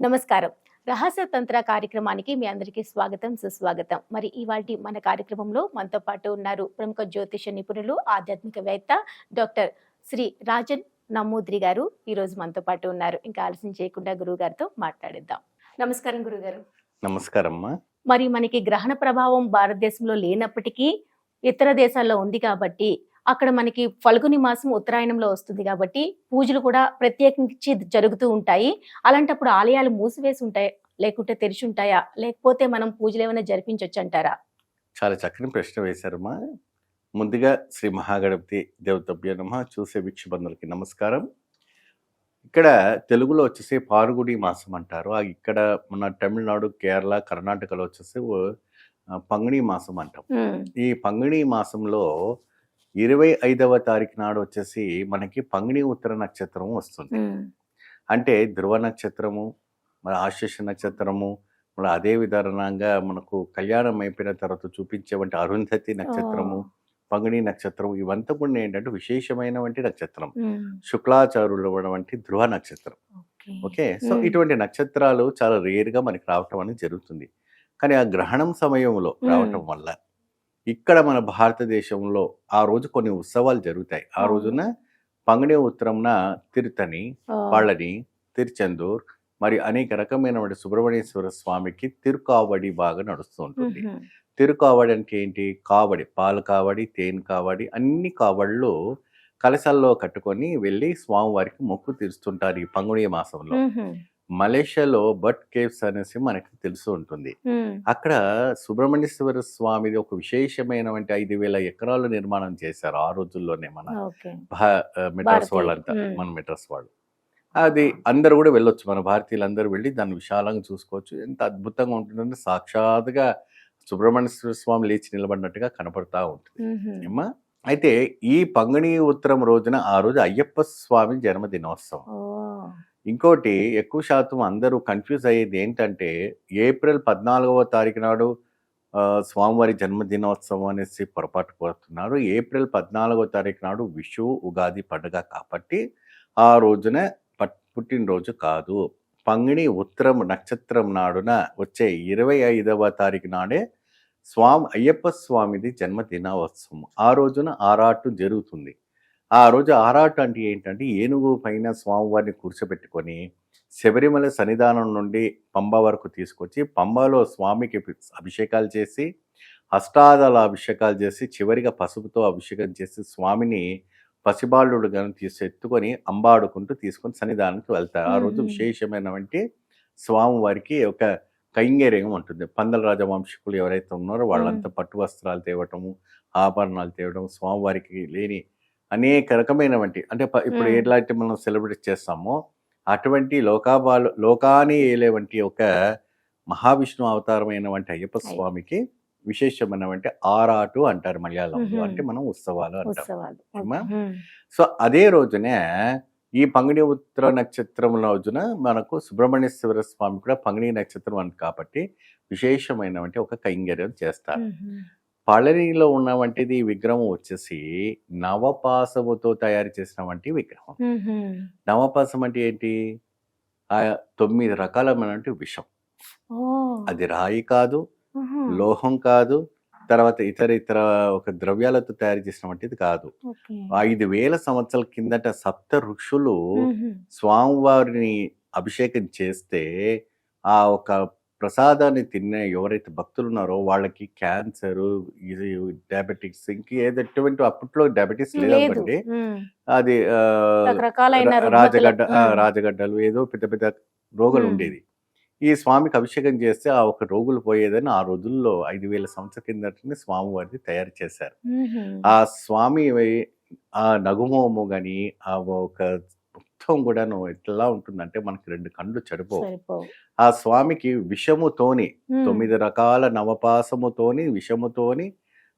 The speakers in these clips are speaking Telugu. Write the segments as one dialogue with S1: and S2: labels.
S1: నమస్కారం. రహస్య తంత్ర కార్యక్రమానికి మీ అందరికీ స్వాగతం సుస్వాగతం. మరి ఇవాటి మన కార్యక్రమంలో మనతో పాటు ఉన్నారు ప్రముఖ జ్యోతిష నిపుణులు ఆధ్యాత్మికవేత్త డాక్టర్ శ్రీ రాజన్ నమ్మూద్రి గారు. ఈ రోజు మనతో పాటు ఉన్నారు. ఇంకా ఆలస్యం చేయకుండా గురువు గారితో మాట్లాడిద్దాం. నమస్కారం గురుగారు
S2: నమస్కారం
S1: మరి మనకి గ్రహణ ప్రభావం భారతదేశంలో లేనప్పటికీ ఇతర దేశాల్లో ఉంది కాబట్టి అక్కడ మనకి ఫల్గుని మాసం ఉత్తరాయణంలో వస్తుంది కాబట్టి పూజలు కూడా ప్రత్యేకించి జరుగుతూ ఉంటాయి. అలాంటప్పుడు ఆలయాలు మూసివేసి ఉంటాయి? లేకుంటే తెరిచి ఉంటాయా? లేకపోతే మనం పూజలు ఏమైనా జరిపించవచ్చు అంటారా?
S2: చాలా చక్కని ప్రశ్న వేశారమ్మా. ముందుగా శ్రీ మహాగణపతి దేవతభ్య నమ. చూసే వీక్షబంధులకి నమస్కారం. ఇక్కడ తెలుగులో వచ్చేసి పారుగుడి మాసం అంటారు. ఇక్కడ మన తమిళనాడు కేరళ కర్ణాటకలో వచ్చేసి పంగుణి మాసం అంటాం. ఈ పంగుణి మాసంలో ఇరవై ఐదవ తారీఖు నాడు వచ్చేసి మనకి పంగుణి ఉత్తర నక్షత్రం వస్తుంది. అంటే ధ్రువ నక్షత్రము మన ఆశీష నక్షత్రము మన అదే విధానంగా మనకు కళ్యాణం అయిపోయిన తర్వాత చూపించేవంటి అరుంధతి నక్షత్రము పంగుని నక్షత్రం ఇవంతా కూడా ఏంటంటే విశేషమైనటువంటి నక్షత్రం. శుక్లాచారుల వంటి ధ్రువ నక్షత్రం. ఓకే. సో. ఇటువంటి నక్షత్రాలు చాలా రేర్గా మనకి రావటం అనేది జరుగుతుంది. కానీ ఆ గ్రహణం సమయంలో. రావటం వల్ల ఇక్కడ మన భారతదేశంలో ఆ రోజు కొన్ని ఉత్సవాలు జరుగుతాయి. ఆ. రోజున పంగణి ఉత్తరంన తిరుతని పళని తిరుచెందూర్ మరి అనేక రకమైనటువంటి సుబ్రహ్మణ్యేశ్వర స్వామికి తిరుకావడి బాగా నడుస్తూ ఉంటుంది. తిరుకావడి అంటే ఏంటి? కావడి పాలు కావడి తేనె కావడి అన్ని కావళ్ళు కలశాల్లో కట్టుకొని వెళ్ళి స్వామివారికి మొక్కు తీరుస్తుంటారు ఈ పంగుణి మాసంలో. మలేషియాలో బట్ కేవ్స్ అనేసి మనకి తెలుసు ఉంటుంది. అక్కడ సుబ్రహ్మణ్యేశ్వర స్వామిది ఒక విశేషమైనటువంటి ఐదు వేల ఎకరాలు నిర్మాణం చేశారు ఆ రోజుల్లోనే మన మెడ్రాస్. వాళ్ళంతా. మన మెడ్రాస్ వాళ్ళు. అది అందరు కూడా వెళ్ళొచ్చు. మన భారతీయులందరూ వెళ్ళి దాన్ని విశాలంగా చూసుకోవచ్చు. ఎంత అద్భుతంగా ఉంటుందంటే సాక్షాత్గా సుబ్రహ్మణ్యేశ్వర స్వామి లేచి నిలబడినట్టుగా కనపడతా ఉంటుంది. ఏమ్మా? అయితే ఈ పంగణి ఉత్తరం రోజున ఆ రోజు అయ్యప్ప స్వామి జన్మదినోత్సవం. ఇంకోటి ఎక్కువ శాతం అందరూ కన్ఫ్యూజ్ అయ్యేది ఏంటంటే ఏప్రిల్ పద్నాలుగవ తారీఖు నాడు స్వామివారి జన్మదినోత్సవం అనేసి పొరపాటు పడుతున్నారు. ఏప్రిల్ పద్నాలుగవ తారీఖు నాడు విషు ఉగాది పండుగ కాబట్టి ఆ రోజున పుట్టినరోజు కాదు. పంగిణి ఉత్తరం నక్షత్రం నాడున వచ్చే ఇరవై ఐదవ తారీఖు నాడే స్వామి అయ్యప్ప స్వామిది జన్మదినోత్సవం. ఆ రోజున ఆరాటు జరుగుతుంది. ఆ రోజు ఆరాట అంటే ఏంటంటే ఏనుగు పైన స్వామివారిని కూర్చోబెట్టుకొని శబరిమల సన్నిధానం నుండి పంబ వరకు తీసుకొచ్చి పంబలో స్వామికి అభిషేకాలు చేసి అష్టాదళ అభిషేకాలు చేసి చివరిగా పసుపుతో అభిషేకం చేసి స్వామిని పసిబాలుడు గాని తీసి ఎత్తుకొని అంబాడుకుంటూ తీసుకొని సన్నిధానానికి వెళ్తారు. ఆ రోజు. విశేషమైనటువంటి స్వామివారికి ఒక కైంగర్యం ఉంటుంది. పందల రాజవంశకులు ఎవరైతే ఉన్నారో వాళ్ళంతా పట్టు వస్త్రాలు తేవటము ఆభరణాలు తేవడం స్వామివారికి లేని అనేక రకమైనటువంటి అంటే ఇప్పుడు. ఎట్లాంటి మనం సెలబ్రేట్ చేస్తామో అటువంటి లోకాబాలు లోకాని ఏలేవంటి ఒక మహావిష్ణు అవతారమైనటువంటి అయ్యప్ప
S1: అయ్య.
S2: స్వామికి విశేషమైనటువంటి ఆరాటు అంటారు మలయాళంలో. అంటే మనం ఉత్సవాలు అంటాం. సో అదే రోజునే ఈ పంగిణి ఉత్తర నక్షత్రం రోజున మనకు సుబ్రహ్మణ్యేశ్వర స్వామి కూడా పంగిణి నక్షత్రం అని కాబట్టి విశేషమైనటువంటి ఒక కైంగర్యం చేస్తారు. పళనిలో ఉన్నటువంటిది ఈ విగ్రహం వచ్చేసి నవపాసముతో తయారు చేసిన వంటి విగ్రహం. నవపాసం అంటే ఏంటి ఆ తొమ్మిది రకాలమైనటువంటి విషం. అది రాయి కాదు. లోహం కాదు తర్వాత ఇతర ఇతర ఒక ద్రవ్యాలతో తయారు చేసిన వంటిది కాదు. ఐదు వేల సంవత్సరాల కిందట సప్త ఋషులు. స్వామివారిని అభిషేకం చేస్తే ఆ ఒక ప్రసాదాన్ని తిన్న ఎవరైతే భక్తులు ఉన్నారో వాళ్ళకి క్యాన్సర్ ఇది డయాబెటిక్స్ ఇంక ఏదో ఎటువంటి అప్పట్లో డయాబెటిస్
S1: లేదు
S2: లేదండి. అది. రాజగడ్డ. రాజగడ్డలు ఏదో పెద్ద పెద్ద రోగులు. ఉండేది ఈ స్వామికి అభిషేకం చేస్తే ఆ ఒక రోగులు పోయేదని ఆ రోజుల్లో ఐదు వేల సంవత్సరాల కిందటనే స్వామివారిని తయారు చేశారు. ఆ స్వామి ఆ నగుమోము గాని ఆ ఒక మొత్తం కూడాను ఎట్లా ఉంటుందంటే మనకి రెండు కళ్ళు చెడిపోవు ఆ స్వామికి విషముతోని
S1: మ్మ్.
S2: తొమ్మిది రకాల నవపాసముతోని విషముతోని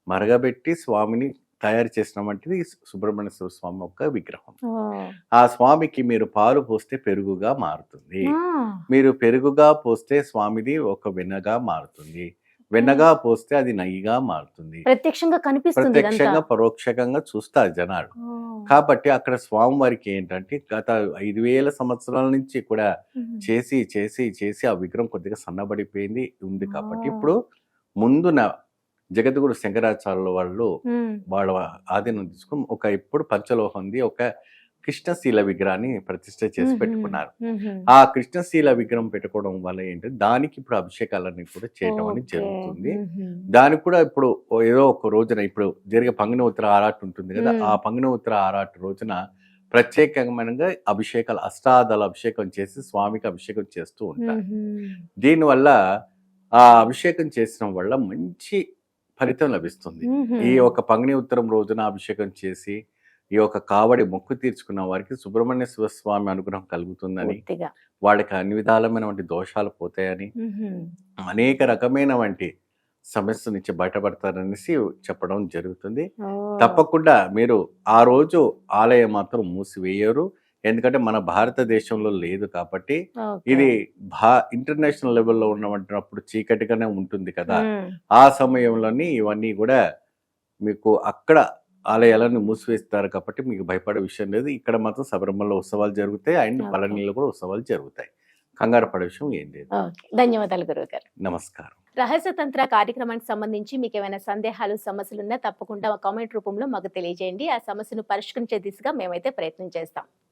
S2: మరగబెట్టి స్వామిని తయారు చేసిన వంటిది సుబ్రహ్మణ్యేశ్వర స్వామి యొక్క విగ్రహం. ఆ స్వామికి మీరు పాలు పోస్తే పెరుగుగా మారుతుంది. మీరు పెరుగుగా పోస్తే స్వామిది ఒక వెన్నగా మారుతుంది వెన్నగా పోస్తే అది నెయ్యిగా మారుతుంది
S1: ప్రత్యక్షంగా కనిపిస్తుంది
S2: ప్రత్యక్షంగా
S1: ఇదంతా
S2: పరోక్షంగా చూస్తారు జనాలు. కాబట్టి అక్కడ స్వామివారికి ఏంటంటే గత ఐదు వేల సంవత్సరాల నుంచి కూడా. చేసి చేసి చేసి ఆ విగ్రహం కొద్దిగా సన్నబడిపోయింది ఉంది కాబట్టి. ఇప్పుడు ముందున జగద్గురు శంకరాచార్యుల వాళ్ళు. వాళ్ళ ఆధీనం తీసుకుని ఒక ఇప్పుడు పంచలోహంది ఒక కృష్ణశీల విగ్రహాన్ని ప్రతిష్ట చేసి. పెట్టుకున్నారు. ఆ కృష్ణశీల విగ్రహం పెట్టుకోవడం వల్ల ఏంటంటే దానికి ఇప్పుడు అభిషేకాలన్నీ కూడా చేయడం అనేది. జరుగుతుంది. దానికి కూడా ఇప్పుడు ఏదో ఒక రోజున ఇప్పుడు జరిగే పంగిన ఉత్తర ఆరాట ఉంటుంది కదా. ఆ పంగిన ఉత్తర ఆరాట రోజున ప్రత్యేకమైన అభిషేకాలు అష్టాదళ అభిషేకం చేసి స్వామికి అభిషేకం చేస్తూ ఉంటారు. దీనివల్ల ఆ అభిషేకం చేసిన వల్ల మంచి ఫలితం లభిస్తుంది. ఈ ఒక పంగిని ఉత్తరం రోజున అభిషేకం చేసి ఈ యొక్క కావడి మొక్కు తీర్చుకున్న వారికి సుబ్రహ్మణ్య శివస్వామి అనుగ్రహం కలుగుతుందని వాళ్ళకి అన్ని విధాలమైనటువంటి దోషాలు పోతాయని. అనేక రకమైన వంటి సమస్య నుంచి బయటపడతారనేసి చెప్పడం జరుగుతుంది. తప్పకుండా మీరు ఆ రోజు ఆలయం మాత్రం మూసివేయరు ఎందుకంటే మన భారతదేశంలో లేదు కాబట్టి. ఇది భా ఇంటర్నేషనల్ లెవెల్లో ఉన్నప్పుడు చీకటిగానే ఉంటుంది కదా. ఆ సమయంలోని ఇవన్నీ కూడా మీకు అక్కడ ఆలయాలను మూసివేస్తారు కాబట్టి మీకు భయపడే విషయం లేదు. ఇక్కడ మాత్రం శబరిమల ఉత్సవాలు జరుగుతాయి. అండ్. పళనిలో కూడా ఉత్సవాలు జరుగుతాయి. కంగారు పడే విషయం ఏం లేదు.
S1: ధన్యవాదాలు గురువు గారు
S2: నమస్కారం.
S1: రహస్య తంత్ర కార్యక్రమానికి సంబంధించి మీకు ఏమైనా సందేహాలు సమస్యలు ఉన్నా తప్పకుండా కామెంట్ రూపంలో మాకు తెలియజేయండి. ఆ సమస్యను పరిష్కరించే దిశగా మేమైతే ప్రయత్నం చేస్తాం.